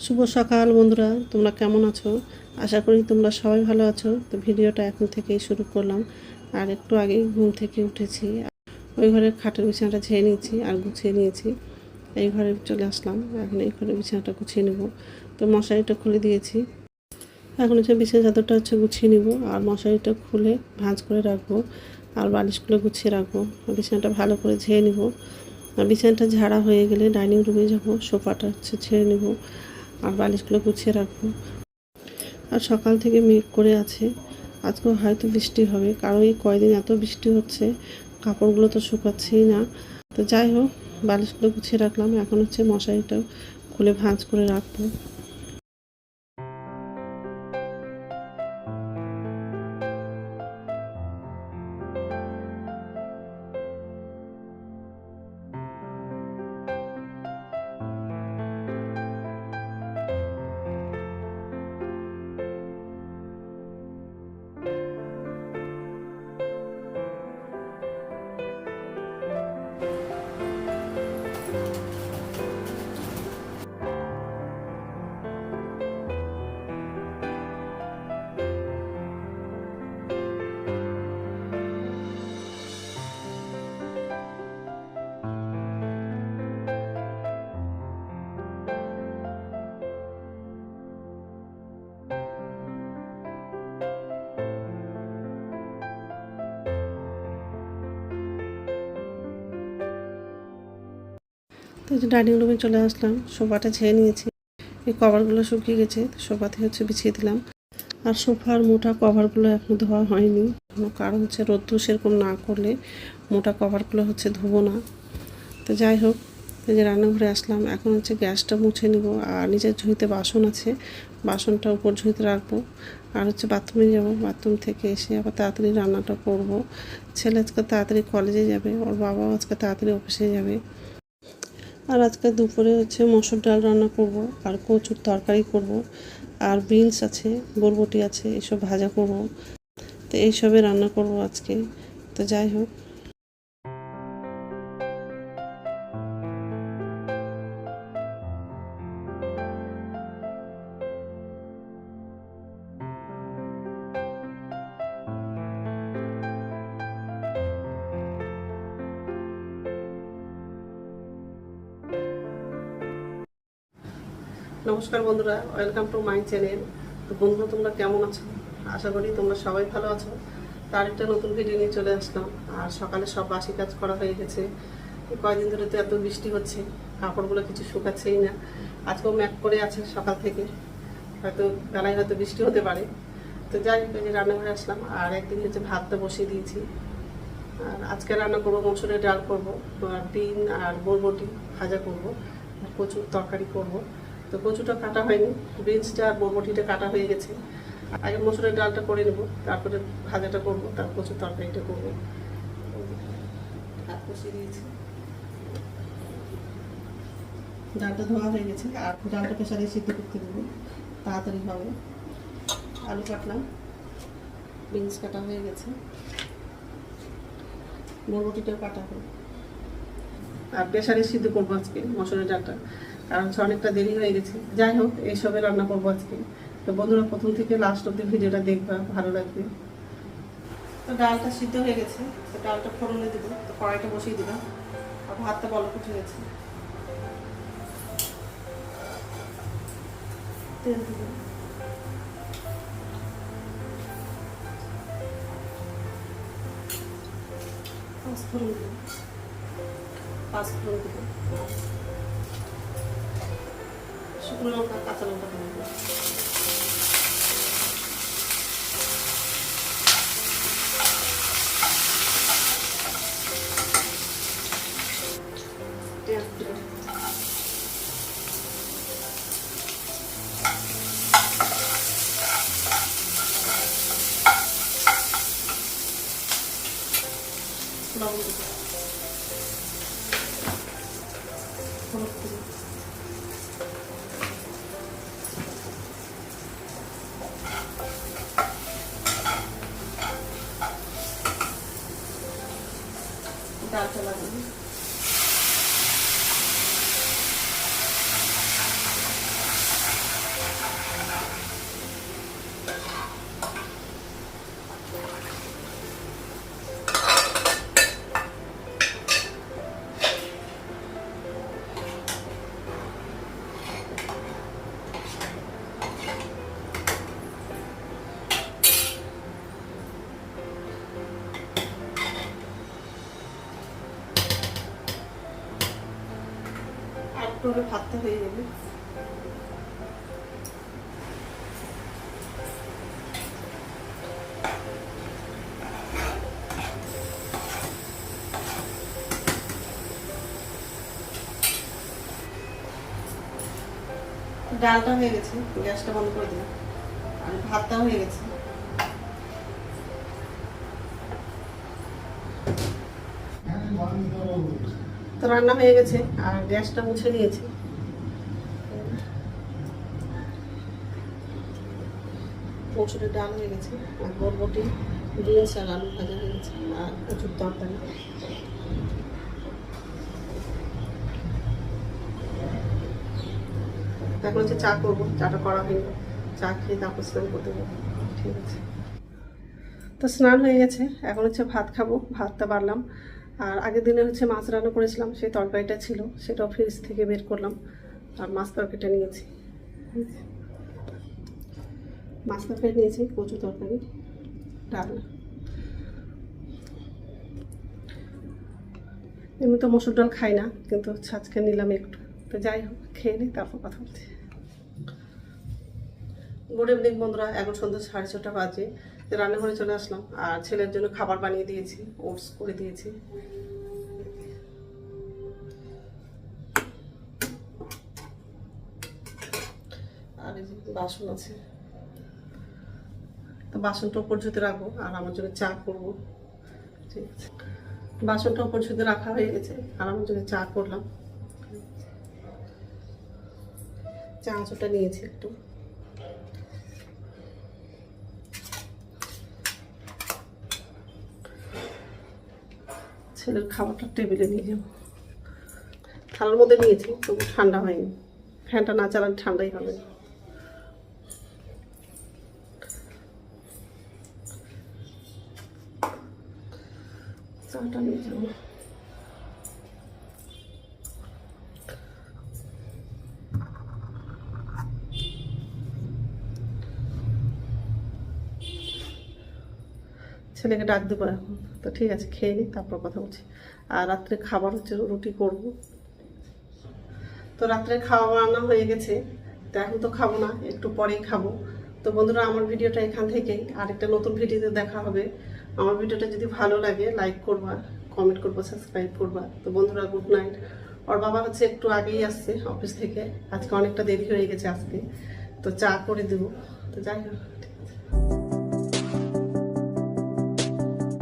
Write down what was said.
শুভ সকাল বন্ধুরা, তোমরা কেমন আছো? আশা করি তোমরা সবাই ভালো আছো। তো ভিডিওটা এখন থেকেই শুরু করলাম। আর একটু আগেই ঘুম থেকে উঠেছি। ওই ঘরের খাটের বিছানাটা ঝেয়ে নিয়েছি আর গুছিয়ে নিয়েছি। এই ঘরে চলে আসলাম। এখন এই ঘরে বিছানাটা গুছিয়ে নেব। তো মশারিটা খুলে দিয়েছি। এখন হচ্ছে বিছানা চাদরটা হচ্ছে গুছিয়ে নিব। আর মশারিটা খুলে ভাঁজ করে রাখব। আর বালিশগুলো গুছিয়ে রাখব। বিছানাটা ভালো করে ঝেয়ে নেব। আর বিছানাটা ঝাড়া হয়ে গেলে ডাইনিং রুমে যাব। সোফাটা হচ্ছে ছেড়ে নেব। আর বালিশগুলো গুছিয়ে রাখব। আর সকাল থেকে মেঘ করে আছে। আজকে হয়তো বৃষ্টি হবে। কারণ এই কয়দিন এত বৃষ্টি হচ্ছে, কাপড়গুলো তো শুকাচ্ছেই না। তো যাই হোক, বালিশগুলো গুছিয়ে রাখলাম। এখন হচ্ছে মশারিটাও খুলে ভাঁজ করে রাখব। তো যে ডাইনিং রুমে চলে আসলাম, সোফাটা ছেড়ে নিয়েছি। এই কভারগুলো শুকিয়ে গেছে সোফাতে হচ্ছে বিছিয়ে দিলাম। আর সোফার মোটা কভারগুলো এখনও ধোয়া হয়নি। কারণ হচ্ছে রোদ্দু সেরকম না করলে মোটা কভারগুলো হচ্ছে ধোবো না। তো যাই হোক যে রান্নাঘরে আসলাম। এখন হচ্ছে গ্যাসটা মুছে নিব। আর নিজের ঝুঁইতে বাসন আছে, বাসনটা উপর ঝুঁইতে রাখব। আর হচ্ছে বাথরুমে যাব। বাথরুম থেকে এসে আবার তাড়াতাড়ি রান্নাটা করব। ছেলে আজকে তাড়াতাড়ি কলেজে যাবে, ওর বাবাও আজকে তাড়াতাড়ি অফিসে যাবে। আর আজকে দুপুরে হচ্ছে মসুর ডাল রান্না করব, আর কচুর তরকারি করব, আর বিনস আছে, বরবটি আছে, এসব ভাজা করব। তো এইসবে রান্না করব আজকে। তো যাই হোক। নমস্কার বন্ধুরা ওয়েলকাম টু মাই চ্যানেল তো বন্ধুরা, তোমরা কেমন আছো? আশা করি তোমরা সবাই ভালো আছো। তার একটা নতুন ভিডিও নিয়ে চলে আসলাম। আর সকালে সব বাসি কাজ করা হয়ে গেছে। এই কয়দিন ধরে তো এত বৃষ্টি হচ্ছে, কাপড়গুলো কিছু শুকাচ্ছেই না। আজকেও ম্যাক করে আছে সকাল থেকে। হয়তো বেলায় হয়তো বৃষ্টি হতে পারে। তো যাই হোক যে রান্নাঘরে আসলাম। আর একদিন হচ্ছে ভাতটা বসিয়ে দিয়েছি। আর আজকে রান্না করব, মসুরের ডাল করব। ডিম আর বরবটি ভাজা করব। প্রচুর তরকারি করব। তো কচুটা কাটা হয়নি, বিনসটা আর বরবটিটা কাটা হয়ে গেছে। আগে মসুরের ডালটা করে নেব, তারপরে ভাজাটা করব তারপর কচুর তরকারিটা করব। হাত কষিয়ে দিয়েছি। ডালটা ধোয়া হয়ে গেছে, আর ডালটা প্রেশারে সিদ্ধ করতে দেবো। তাড়াতাড়ি হবে। আলু কাটলাম, বিনস কাটা হয়ে গেছে। বরবটিটাও কাটা হবে আর প্রেশারে সিদ্ধ করব আজকে মসুরের ডালটা। কারণ অনেকটা দেরি হয়ে গেছে। যাই হোক, এইসবে রান্না করব আজকে। তো বন্ধুরা, প্রথম থেকে লাস্ট অব্দি ভিডিওটা দেখবা, ভালো লাগবে। তো ডালটা সিদ্ধ হয়ে গেছে। তো ডালটা ফোড়নে দেবো। তো কড়াইটা বসিয়ে দিলাম। আর ভাতটা বলক উঠে গেছে। তেল দিব দেবো পাঁচফোড়ন দেবো belum kakak belum. Thank you. ডালটা একটু হলে ভাতটা হয়ে যাবে। ডালটা হয়ে গেছে, গ্যাসটা বন্ধ করে দিলাম। আর ভাতটা হয়ে গেছে। তো রান্না হয়ে গেছে, আর গ্যাসটা মুছে নিয়েছি। মসুরের ডাল হয়ে গেছে, আর বরবটি বিনস আর আলু ভাজা হয়ে গেছে, আর প্রচুর তরকারি। এখন হচ্ছে চা করব, চাটা করা হয়নি চা খেয়ে তারপর স্নান করতে যাব। ঠিক আছে। তো স্নান হয়ে গেছে, এখন হচ্ছে ভাত খাব, ভাতটা বাড়লাম। আর আগের দিনে হচ্ছে মাছ রান্না করেছিলাম, সেই তরকারিটা ছিল, সেটাও ফ্রিজ থেকে বের করলাম আর মাছ তরকারিটা নিয়েছি। মাছ তরকারি নিয়েছি, কচু তরকারি ডালনা এমনি তো মসুর ডাল খাই না, কিন্তু আজকে নিলাম একটু। তো যাই হোক, খেয়ে নিই তারপর কথা বলছি। গুড ইভিনিং বন্ধুরা, এখন সন্ধ্যা সাড়ে ছটা বাজে। রান্নাঘরে চলে আসলাম। আর ছেলের জন্য খাবার বানিয়ে দিয়েছি, ওটস করে দিয়েছি। আর বাসন আছে। তো বাসনটা উপর ঝুতে রাখব, আর আমার জন্য চা করব। ঠিক আছে। বাসনটা উপর ঝুতে রাখা হয়ে গেছে, আর আমার জন্য চা করলাম। চা চোটা নিয়েছি একটু। ছেলের খাবারটা টেবিলে নিয়ে যাব। থালার মধ্যে নিয়েছি তবু ঠান্ডা হয়নি। ফ্যানটা না চালালে ঠান্ডাই হবে চাটা নিয়ে যাব। ছেলেকে ডাক দেবো এখন। তো ঠিক আছে, খেয়ে নিই তারপর কথা বলছি। আর রাত্রে খাবার হচ্ছে, রুটি করব। তো রাত্রে খাওয়া রান্না হয়ে গেছে। তো এখন তো খাব না, একটু পরেই খাব। তো বন্ধুরা, আমার ভিডিওটা এখান থেকেই। আরেকটা নতুন ভিডিওতে দেখা হবে। আমার ভিডিওটা যদি ভালো লাগে লাইক করবা কমেন্ট করবা সাবস্ক্রাইব করবা। তো বন্ধুরা গুড নাইট ওর বাবা হচ্ছে একটু আগেই আসছে অফিস থেকে। আজকে অনেকটা দেরি হয়ে গেছে আজকে। তো চা করে দেবো। তো যাই হোক।